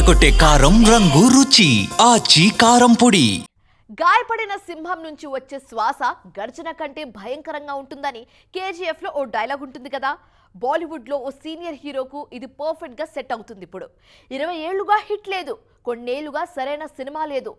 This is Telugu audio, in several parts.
అదరగొట్టే కారం రంగు రుచి ఆచి కారం పొడి. గాయపడిన సింహం నుంచి వచ్చే శ్వాస గర్జన కంటే భయంకరంగా ఉంటుందని కేజీఎఫ్లో ఓ డైలాగ్ ఉంటుంది కదా. బాలీవుడ్లో ఓ సీనియర్ హీరోకు ఇది పర్ఫెక్ట్గా సెట్ అవుతుంది ఇప్పుడు. ఇరవై ఏళ్ళుగా హిట్ లేదు కొన్నేళ్ళుగా సరైన సినిమా లేదు.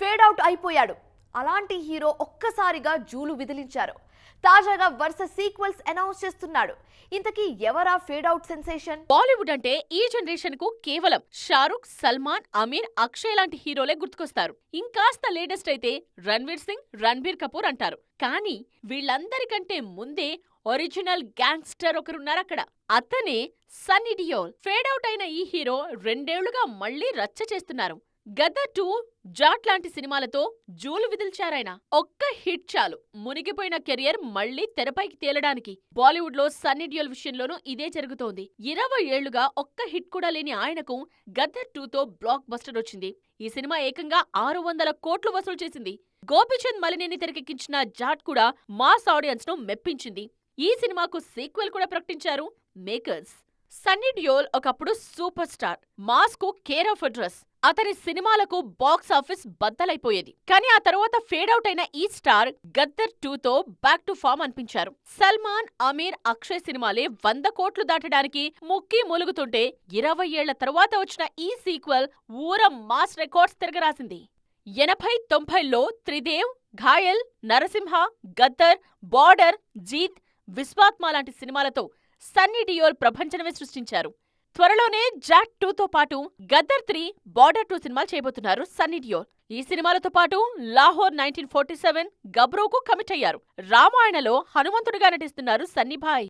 ఫేడ్ అవుట్ అయిపోయాడు. అలాంటి హీరో ఒక్కసారిగా జూలు విదిలించారు. తాజాగా వరుస సీక్వెల్స్ అనౌన్స్ చేస్తున్నాడు. ఇంతకీ ఎవరా ఫేడ్ అవుట్ సెన్సేషన్? బాలీవుడ్ అంటే ఈ జనరేషన్కు కేవలం షారుఖ్ సల్మాన్ అమీర్ అక్షయ్ లాంటి హీరోలే గుర్తుకొస్తారు. ఇంకాస్త లేటెస్ట్ అయితే రణ్వీర్ సింగ్ రణ్బీర్ కపూర్ అంటారు. కానీ వీళ్ళందరికంటే ముందే ఒరిజినల్ గ్యాంగ్స్టర్ ఒకరున్నారు అక్కడ అతనే సన్నీ డియోల్ ఫేడ్ అవుట్ అయిన ఈ హీరో రెండేళ్ళుగా మళ్ళీ రచ్చ చేస్తున్నారు. గదర్ టూ జాట్ లాంటి సినిమాలతో జూలు విదిల్చారాయన. ఒక్క హిట్ చాలు. మునిగిపోయిన కెరియర్ మళ్ళీ తెరపైకి తేలడానికి బాలీవుడ్లో సన్నీ విషయంలోనూ ఇదే జరుగుతోంది. ఇరవై ఏళ్ళుగా ఒక్క హిట్ కూడా లేని ఆయనకు గద్దర్ టూతో బ్లాక్ బస్టర్ వచ్చింది. ఈ సినిమా ఏకంగా ఆరు వందల కోట్లు వసూలు చేసింది. గోపిచంద్ మలినేని తెరకెక్కించిన జాట్ కూడా మాస్ ఆడియన్స్ను మెప్పించింది. ఈ సినిమాకు సీక్వెల్ కూడా ప్రకటించారు మేకర్స్. సన్నీ డియోల్ ఒకప్పుడు సూపర్ స్టార్ మాస్కు కేర్ ఆఫ్ అడ్రస్. అతని సినిమాలకు బాక్స్ ఆఫీస్ బద్దలైపోయేది. కానీ ఆ తర్వాత ఫేడ్ అవుట్ అయిన ఈ స్టార్ గద్దర్ టూతో బ్యాక్ టు ఫామ్ అనిపించారు. సల్మాన్ అమీర్ అక్షయ్ సినిమాలే వంద కోట్లు దాటడానికి ముక్కి మూలుగుతుంటే ఇరవై ఏళ్ళ తరువాత వచ్చిన ఈ సీక్వెల్ ఊర మాస్ రికార్డ్స్ తిరగరాసింది. ఎనభై తొంభైలో త్రిదేవ్ ఘాయల్ నరసింహ గద్దర్ బార్డర్ జీత్ విశ్వాత్మ లాంటి సినిమాలతో సన్నీ డియోల్ ప్రభంచనమే సృష్టించారు. త్వరలోనే జాట్ టూతో పాటు గద్దర్ త్రీ బార్డర్ టూ సినిమాలు చేయబోతున్నారు సన్నీ డియోల్. ఈ సినిమాలతో పాటు లాహోర్ నైన్టీన్ ఫోర్టీ సెవెన్ గబ్రోకు కమిట్ అయ్యారు. రామాయణలో హనుమంతుడిగా నటిస్తున్నారు సన్నీభాయ్